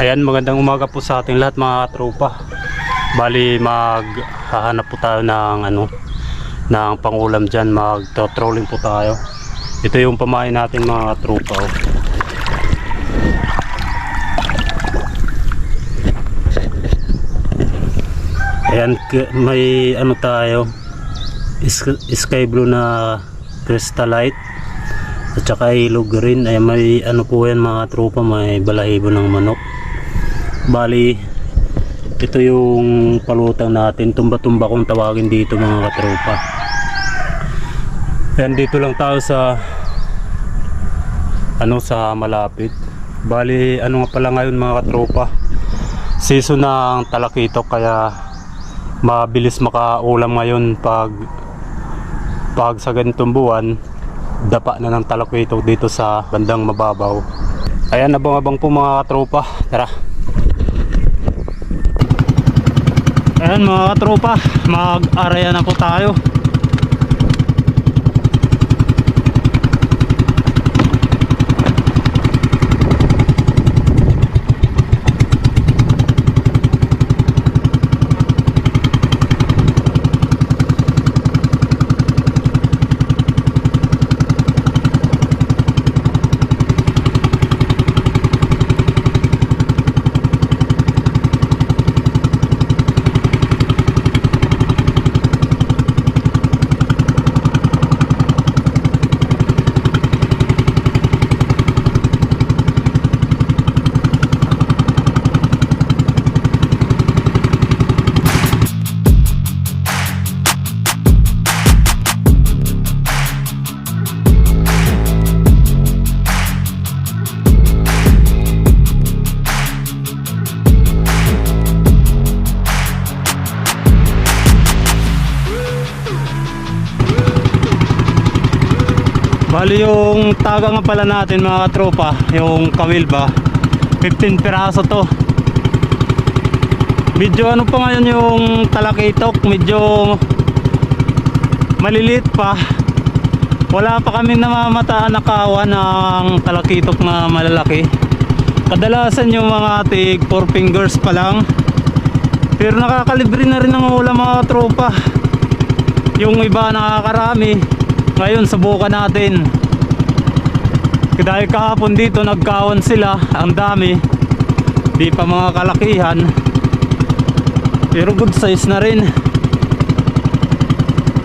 Ayan, magandang umaga po sa ating lahat mga tropa. Bali, maghahanap po tayo ng ano, ng pangulam dyan. Mag-trolling po tayo. Ito yung pamain natin mga tropa. Oh. Ayan, may ano tayo, sky blue na crystallite at saka ilog green ay may ano po yan mga tropa may balahibo ng manok bali ito yung palutang natin. Tumba-tumba kung tawagin dito mga katropa. Yan dito lang tayo sa ano sa malapit. Bali ano nga pala ngayon mga katropa? Season ng talakitok kaya mabilis makaulam ngayon pag pag sa ganitong buwan dapa na ng talakitok dito sa bandang mababaw. Ayan abang-abang po mga katropa. Tara ayan mga katropa mag-araya na po tayo Bali yung taga nga pala natin mga katropa, yung kawilba, 15 piraso to. Medyo ano pa ngayon yung talakitok, medyo maliliit pa. Wala pa kami namamataan na kawan ng talakitok na malalaki. Kadalasan yung mga tig 4 fingers pa lang. Pero nakakalibre na rin ng ulam mga tropa. Yung iba nakakarami. Ngayon subukan natin. Dahil kahapon dito nagkawan sila, ang dami. Di pa mga kalakihan. Pero good size na rin.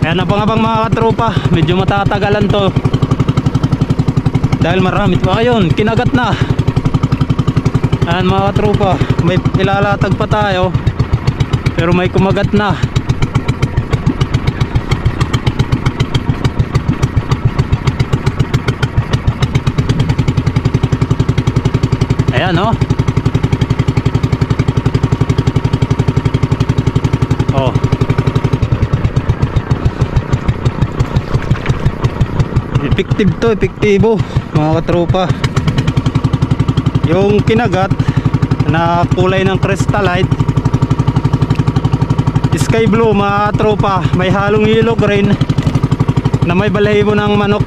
Ayan abang-abang mga katropa, medyo matatagalan to. Dahil marami pa ngayon, kinagat na. Ayan mga katropa, may ilalatag pa tayo. Pero may kumagat na. Ayan oh. Oh. Effective to, epektibo mga katropa. Yung kinagat na kulay ng crystallite sky blue mga tropa may halong yellow green na may balahibo ng manok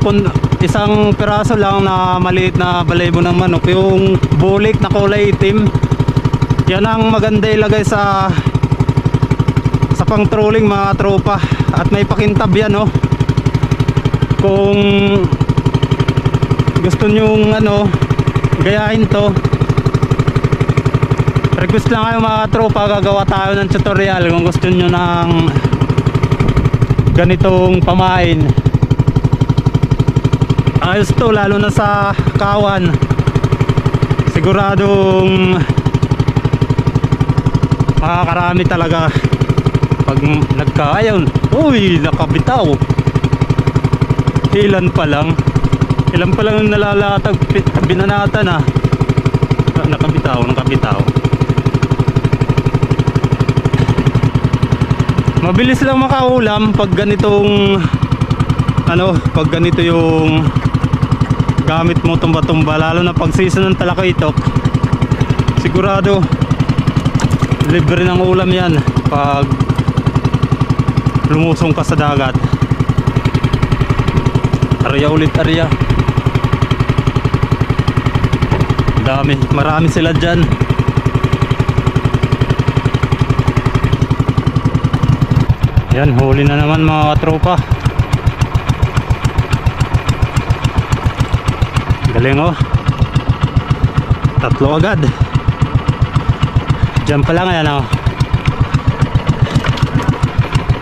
isang piraso lang na maliit na balahibo ng manok. Yung bulik na kulay itim. Yan ang maganda ilagay sa sa pang trolling mga tropa. At may pakintab yan oh. Kung gusto nyong ano gayahin to request lang kayo mga tropa. Gagawa tayo ng tutorial kung gusto nyo ng ganitong pamain ayos to lalo na sa kawan. Siguradong makakarami talaga pag nagkaayon uy nakabitaw. Ilan pa lang? Ilan pa lang nalalatag binanatan Ah, nakabitaw nakabitaw. Mabilis lang makaulam pag ganitong ano pag ganito yung gamit mo tumba-tumba lalo na pag season ng talakaitok sigurado libre ng ulam yan pag lumusong ka sa dagat. Area ulit area. Dami marami sila dyan. Yan huli na naman mga katropa Galing oh. Tatlo agad. Diyan pa lang yan oh.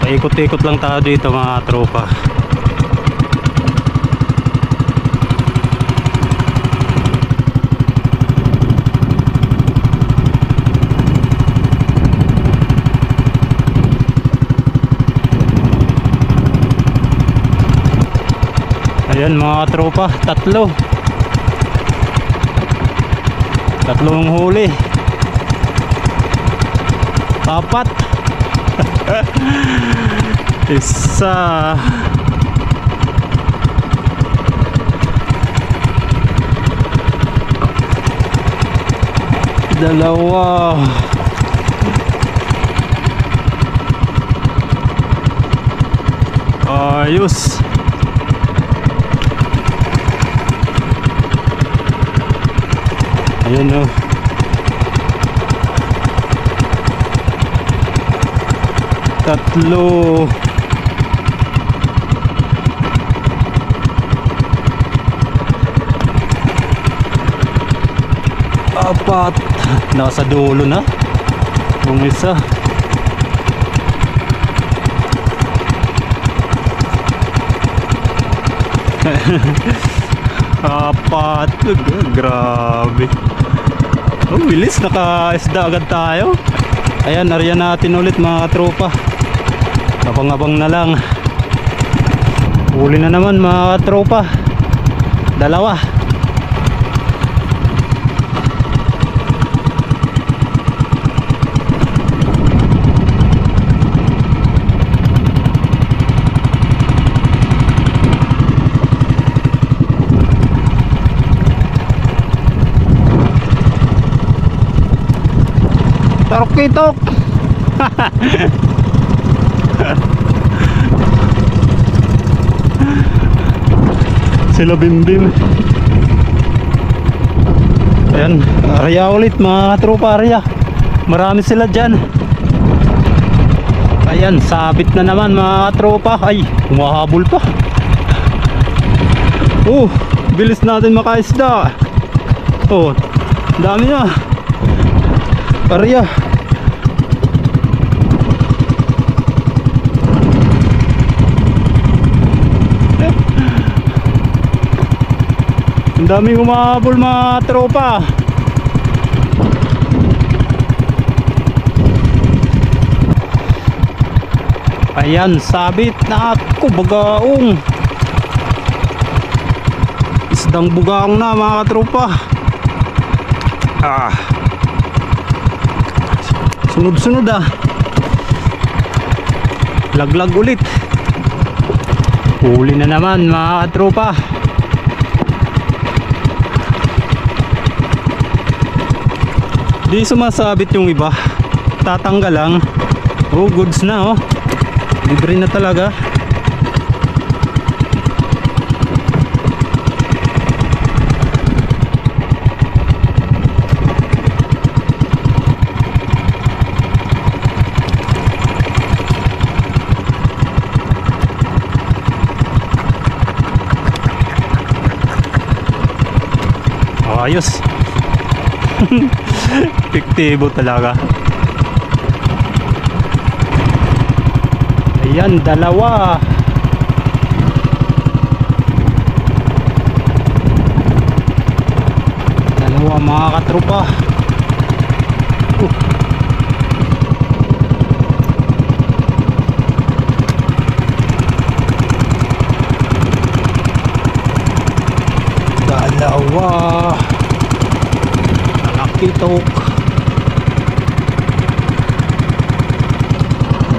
Paikot-ikot lang tayo dito mga tropa. Ayan mga tropa, tatlo. Tatlong huli. Apat. Isa. Dalawa. Ayos. Ayun oh. Tatlo. Apat. Nasa dulo na. Yung isa. Apat. Grabe. Oh, bilis. Naka-isda agad tayo. Ayan, nariyan natin ulit mga tropa. Abang-abang na lang. Huli na naman mga tropa. Dalawa. Tarok kitok. Sila bimbim. Ayan, area ulit mga tropa area. Marami sila dyan. Ayan, sabit na naman mga tropa. Ay, humahabol pa. Oh, bilis natin makaisda. Oh, dami na. Area. Daming umahabol mga tropa. Ayan, sabit na ako bagaong. Isdang bugaong na mga tropa. Ah. Sunod-sunod ah. Laglag ulit. Huli na naman mga tropa. Di sumasabit yung iba. Tatanggal lang. Oh, goods na oh. Libre na talaga. Ayos. Epektibo talaga. Ayan, dalawa. Dalawa mga katropa. Uh. Dalawa. Nakitok.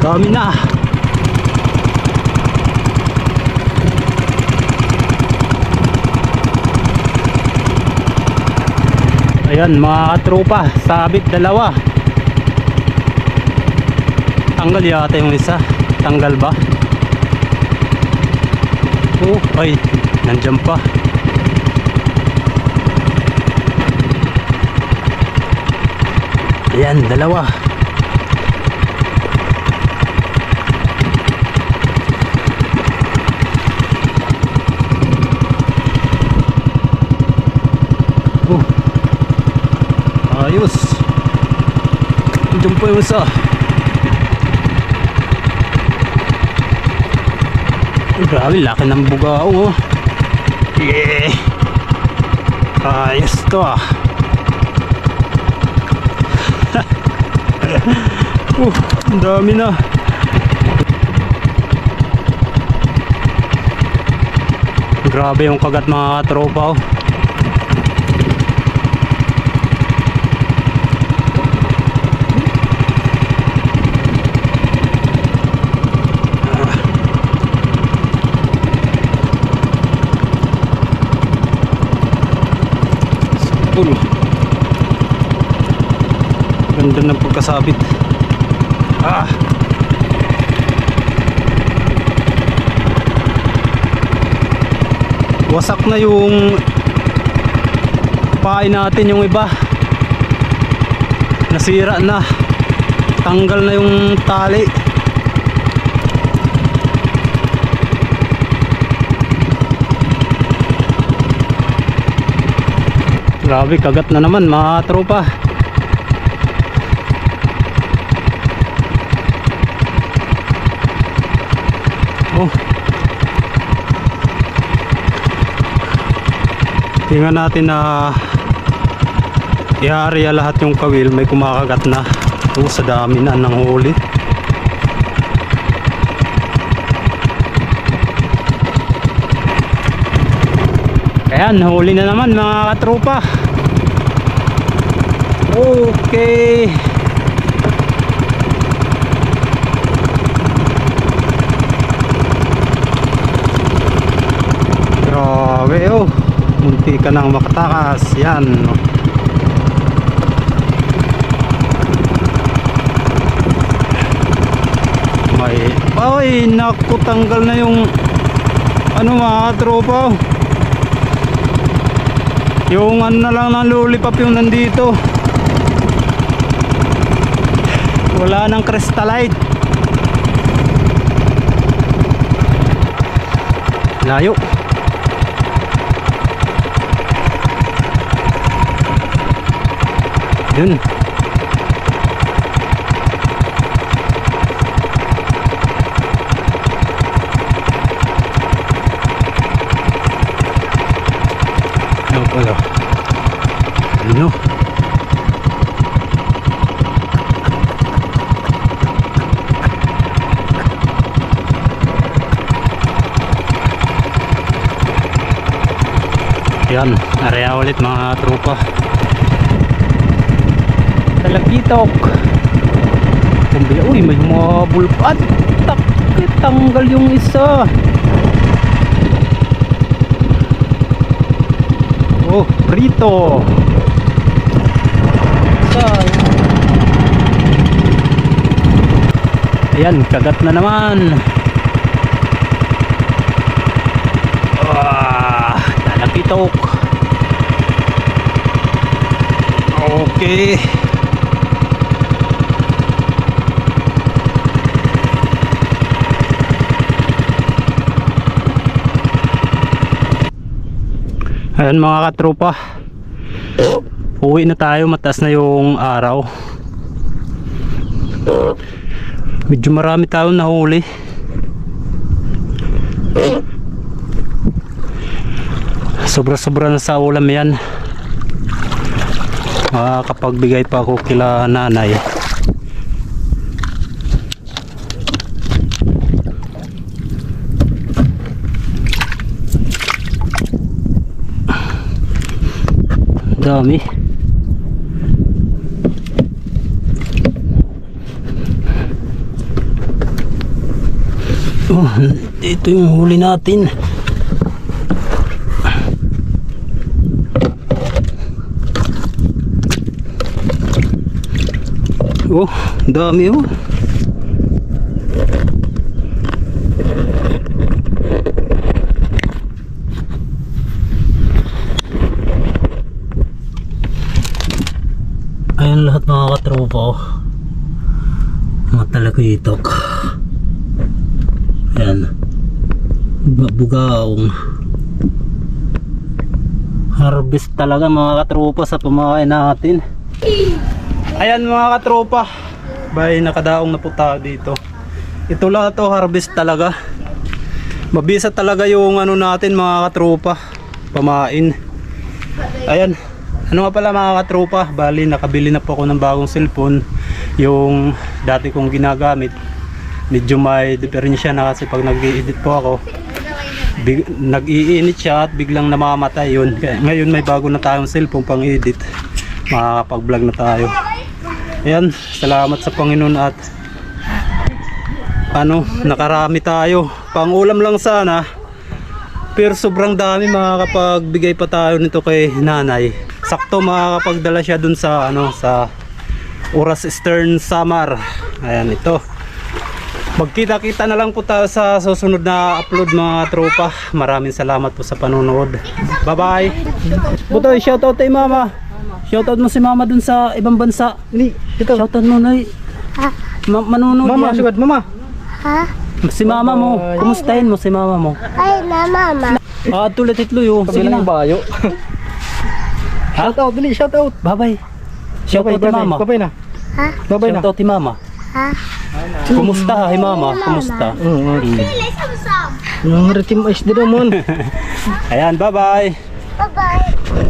Dami na. Ayan mga katropa, sabit dalawa. Tanggal yata yung isa. Tanggal ba? Oh, ay, nandyan pa. Ayan, dalawa. Oh. Ayos. Diyan po yung isa. Grabe, laki ng bugao oh. Yeah. Ayos to ah. Uh, dami na. Grabe yung kagat mga tropa oh. Cool. Ganda ng pagkasabit. Ah. Wasak na yung pain natin yung iba. Nasira na. Tanggal na yung tali. Grabe, kagat na naman mga tropa. Tingnan natin na i-area lahat yung kawil, may kumakagat na. Oh, sa dami na ng huli. Ayan, huli na naman mga katropa. Okay. Grabe oh. Nang makatakas. Yan. May Ay, naku, tanggal na yung ano mga tropa. Yung ano na lang ng lollipop yung nandito. Wala nang crystallite. Layo. Yun. Ano pala? Ano? Yan, area ulit mga tropa. Talakitok. Kumbila, uy, may mga bulpat. Takit, tanggal yung isa. Oh, prito. Saan? Ayan, kagat na naman. Ah, talakitok. Okay. Ayan mga katropa. Uwi na tayo Matas na yung araw. Medyo marami tayong nahuli. Sobra sobra na sa ulam yan. Makakapagbigay pa ako kila nanay Dami. Oh, ito yung huli natin. Oh, dami oh. Ayan lahat mga katropa oh. Mga talakitok. Ayan. Buga- Bugaong. Harvest talaga mga katropa sa pamakain natin. Ayan mga katropa. Bay, nakadaong na po tayo dito. Ito lahat to harvest talaga. Mabisa talaga yung ano natin mga katropa. Pamain. Ayan. Ano nga pala mga katropa, bali nakabili na po ako ng bagong cellphone. Yung dati kong ginagamit. Medyo may diferensya na kasi pag nag-edit po ako, big, nag-iinit siya at biglang namamatay yun. Kaya ngayon may bago na tayong cellphone pang edit. Makakapag-vlog na tayo. Ayan, salamat sa Panginoon at ano, nakarami tayo. Pang ulam lang sana. Pero sobrang dami makakapagbigay pa tayo nito kay nanay. Sakto makakapagdala siya dun sa ano sa Oras Eastern Samar. Ayan ito. Magkita-kita na lang po tayo sa susunod na upload mga tropa. Maraming salamat po sa panonood. Bye-bye. Butoy, shoutout kay mama. Shoutout mo si mama dun sa ibang bansa. Ini, ito. Shoutout mo na Ma manunod Mama, yan. sugad, mama. Ha? Si mama mo. Kumustahin mo si mama mo. Ay, na mama. Ah, tulad itlo yun. Sige na. bayo. shout out, dali, shout out. Bye-bye. Shoutout kay mama. Babay na. Ha? Babay na. Shoutout kay mama. Ha? Kumusta? Hi mama. Kumusta? Mm, Mm. Sam-sam. Ang ritim is di mo. Ayan, bye-bye. Bye-bye.